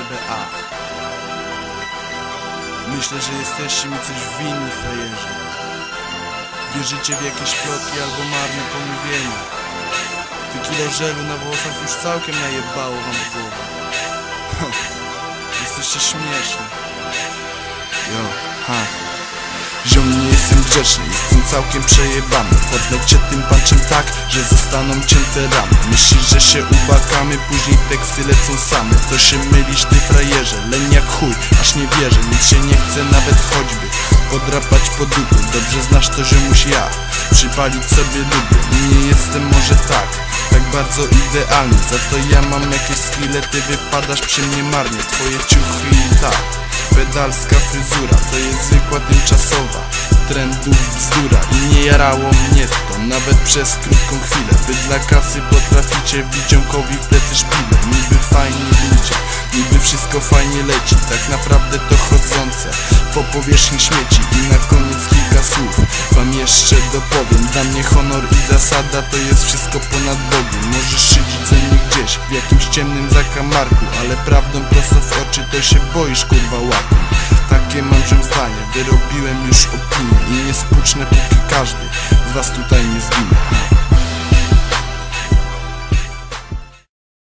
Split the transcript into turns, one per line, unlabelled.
RBA Myślę, że jesteście mi coś winni, frajerzy. Wierzycie w jakieś plotki albo marne pomówienia? Ty kilo żelu na włosach już całkiem najebało wam w głowę. Jesteście śmieszni. Jo, ha Ziom, nie jestem grzeczny, jestem całkiem przejebany. Podleć cię tym panczem tak, że zostaną cięte ramy. Myślisz, że się ubakamy, później teksty lecą same. To się mylisz ty frajerze, leń jak chuj, aż nie wierzę Nic się nie chce nawet choćby podrapać po dupy Dobrze znasz to ziomuś ja, przypalić sobie lubię. Nie jestem może tak, tak bardzo idealny. Za to ja mam jakieś skille, ty wypadasz przy mnie marnie. Twoje ciuchy i Pedalska fryzura. To jest zwykła tymczasowa Trendów bzdura. I nie jarało mnie to Nawet przez krótką chwilę Wy dla kasy potraficie wbić w plecy szpilę leci Tak naprawdę to chodzące. Po powierzchni śmieci I na koniec kilka słów wam jeszcze dopowiem. Dla mnie honor i zasada to jest wszystko ponad Bogiem Możesz szydzić ze mnie gdzieś w jakimś ciemnym zakamarku Ale prawdą prosto w oczy to się boisz kurwa łapu. Takie mam zdanie, wyrobiłem już opinię I niespółczne póki każdy z was tutaj nie zginie